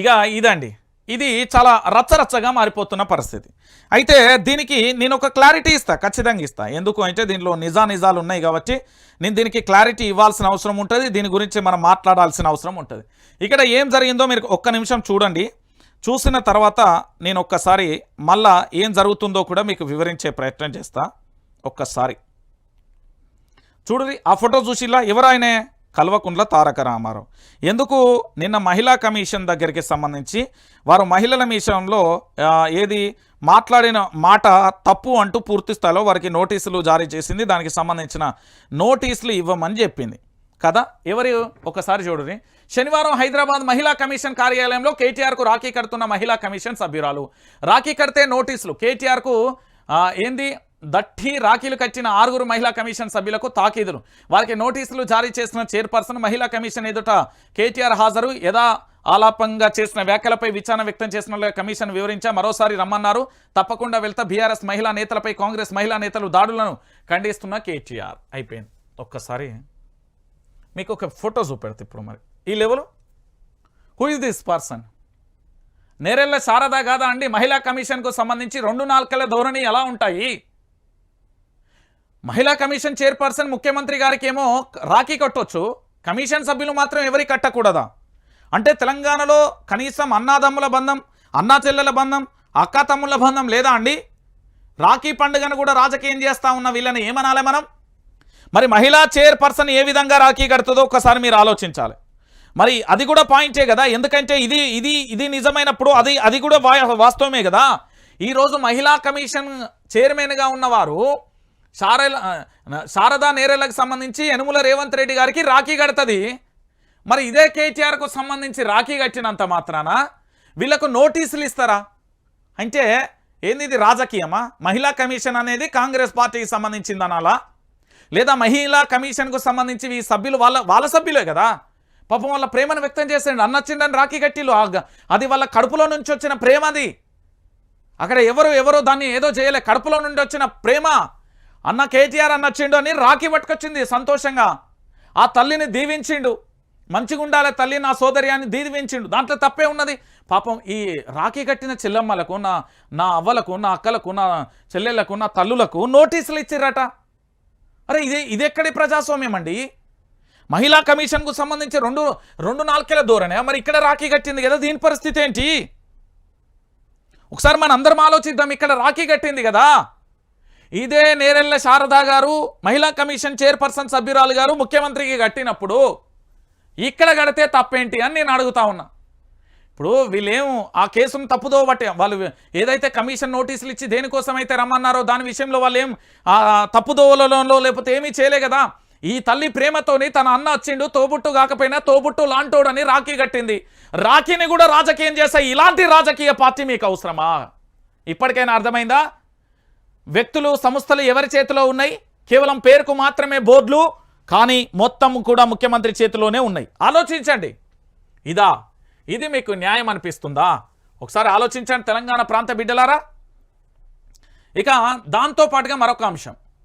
ఇక ఇదండి. ఇది చాలా రచ్చరచ్చగా మారిపోతున్న పరిస్థితి. అయితే దీనికి నేను ఒక క్లారిటీ ఇస్తా ఖచ్చితంగా ఇస్తా. ఎందుకు అంటే దీనిలో నిజా నిజాలు ఉన్నాయి కాబట్టి నేను దీనికి క్లారిటీ ఇవ్వాల్సిన అవసరం ఉంటుంది దీని గురించి మనం మాట్లాడాల్సిన అవసరం ఉంటుంది. ఇక్కడ ఏం జరిగిందో మీరు ఒక్క నిమిషం చూడండి. చూసిన తర్వాత నేను ఒక్కసారి మళ్ళా ఏం జరుగుతుందో కూడా మీకు వివరించే ప్రయత్నం చేస్తా. ఒక్కసారి. చూడండి ఆ ఫోటో చూసిలా ఎవరాయనే కల్వకుండ్ల తారక రామారావు. ఎందుకు? నిన్న మహిళా కమిషన్ దగ్గరికి సంబంధించి వారు మహిళల విషయంలో ఏది మాట్లాడిన మాట తప్పు అంటూ పూర్తి స్థాయిలో వారికి నోటీసులు జారీ చేసింది. దానికి సంబంధించిన నోటీసులు ఇవ్వమని చెప్పింది. కదా? ఎవరు? ఒకసారి చూడండి. శనివారం హైదరాబాద్ మహిళా కమిషన్ కార్యాలయంలో కేటీఆర్కు రాఖీ కడుతున్న మహిళా కమిషన్ సభ్యురాలు. రాఖీ కడితే నోటీసులు. కేటీఆర్కు ఏంది? దట్టి రాఖీలు కట్టిన ఆరుగురు మహిళా కమిషన్ సభ్యులకు తాకీదులు. వారికి నోటీసులు జారీ చేసిన చైర్పర్సన్ మహిళా కమిషన్ ఎదుట కేటీఆర్ హాజరు. యథా ఆలాపంగా చేసిన వ్యాఖ్యలపై విచారణ వ్యక్తం చేసిన కమిషన్ వివరించా మరోసారి రమ్మన్నారు. తప్పకుండా వెళ్తా బీఆర్ఎస్ మహిళా నేతలపై కాంగ్రెస్ మహిళా నేతలు దాడులను ఖండిస్తున్న కేటీఆర్. అయిపోయింది. ఒక్కసారి మీకు ఒక ఫోటో చూపెడతా ఇప్పుడు మరి. ఈ level? Who is this person Nerella Sharada కాదా అండి? మహిళా కమిషన్కు సంబంధించి రెండు నాలుకల ధోరణి ఎలా ఉంటాయి? మహిళా కమిషన్ చైర్పర్సన్ ముఖ్యమంత్రి గారికి ఏమో రాఖీ కట్టొచ్చు. కమిషన్ సభ్యులు మాత్రం ఎవరి కట్టకూడదా? అంటే తెలంగాణలో కనీసం అన్నాదమ్ముల బంధం అన్నా చెల్లెల బంధం అక్కా తమ్ముళ్ళ బంధం లేదా అండి? రాఖీ పండుగను కూడా రాజకీయం చేస్తా ఉన్న వీళ్ళని ఏమనాలి మనం? మరి మహిళా చైర్పర్సన్ ఏ విధంగా రాఖీ కడుతుందో ఒక్కసారి మీరు ఆలోచించాలి. మరి అది కూడా పాయింటే కదా ఎందుకంటే ఇది ఇది ఇది నిజమైనప్పుడు అది అది కూడా వా- వాస్తవమే కదా. ఈరోజు మహిళా కమిషన్ చైర్మన్గా ఉన్నవారు సారల శారదా నేరేలకు సంబంధించి యనుముల రేవంత్ రెడ్డి గారికి రాఖీ కడుతుంది. మరి ఇదే కేటీఆర్కు సంబంధించి రాఖీ కట్టినంత మాత్రాన? వీళ్ళకు నోటీసులు ఇస్తారా? అంటే ఏంది ఇది రాజకీయమా? మహిళా కమిషన్ అనేది కాంగ్రెస్ పార్టీకి సంబంధించింది అనాలా లేదా మహిళా కమిషన్కు సంబంధించి ఈ సభ్యులు వాళ్ళ వాళ్ళ సభ్యులే కదా? పాపం వాళ్ళ ప్రేమను వ్యక్తం చేసేయండి అన్నచ్చిండని రాఖీ కట్టిలు అది వాళ్ళ కడుపులో నుంచి వచ్చిన ప్రేమ అది అక్కడ ఎవరు ఎవరు దాన్ని ఏదో చేయలే. కడుపులో నుండి వచ్చిన ప్రేమ. అన్న కేటీఆర్ అన్నచ్చిండు అని రాఖీ పట్టుకొచ్చింది సంతోషంగా. ఆ తల్లిని దీవించిండు. మంచిగా ఉండాలి తల్లి నా సోదరి అని దీవించిండు. దాంట్లో తప్పే ఉన్నది. పాపం ఈ రాఖీ కట్టిన చెల్లమ్మలకు నా నా అవ్వలకు నా అక్కలకు నా చెల్లెళ్ళకు నా తల్లులకు నోటీసులు ఇచ్చిర్రట. అరే ఇది ఇది ఎక్కడి ప్రజాస్వామ్యం అండి? మహిళా కమిషన్కు సంబంధించి రెండు రెండు నాలుకేళ్ళ ధోరణే. మరి ఇక్కడ రాఖీ కట్టింది కదా దీని పరిస్థితి ఏంటి? ఒకసారి మన అందరం ఆలోచిద్దాం ఇక్కడ రాఖీ కట్టింది కదా. ఇదే నేరెళ్ళ శారదా గారు మహిళా కమిషన్ చైర్పర్సన్ సభ్యురాలు గారు ముఖ్యమంత్రికి కట్టినప్పుడు ఇక్కడ కడితే తప్పేంటి అని నేను అడుగుతా ఉన్నా. ఇప్పుడు వీళ్ళేం ఆ కేసును తప్పుదో బట్టి వాళ్ళు ఏదైతే కమిషన్ నోటీసులు ఇచ్చి దేనికోసం అయితే రమ్మన్నారో దాని విషయంలో వాళ్ళు ఏం ఆ తప్పుదోవలలో లేకపోతే ఏమీ చేయలే కదా. ఈ తల్లి ప్రేమతోని తన అన్న వచ్చిండు తోబుట్టు కాకపోయినా తోబుట్టు లాంటోడని రాఖీ కట్టింది. రాఖీని కూడా రాజకీయం చేసే ఇలాంటి రాజకీయ పార్టీ మీకు అవసరమా? ఇప్పటికైనా అర్థమైందా? వ్యక్తులు సంస్థలు ఎవరి చేతిలో ఉన్నాయి? కేవలం పేరుకు మాత్రమే బోర్డులు కానీ మొత్తం కూడా ముఖ్యమంత్రి చేతిలోనే ఉన్నాయి. ఆలోచించండి. ఇదా ఇది మీకు న్యాయం అనిపిస్తుందా? ఒకసారి ఆలోచించండి తెలంగాణ ప్రాంత బిడ్డలారా. ఇక దాంతో పాటుగా మరొక అంశం.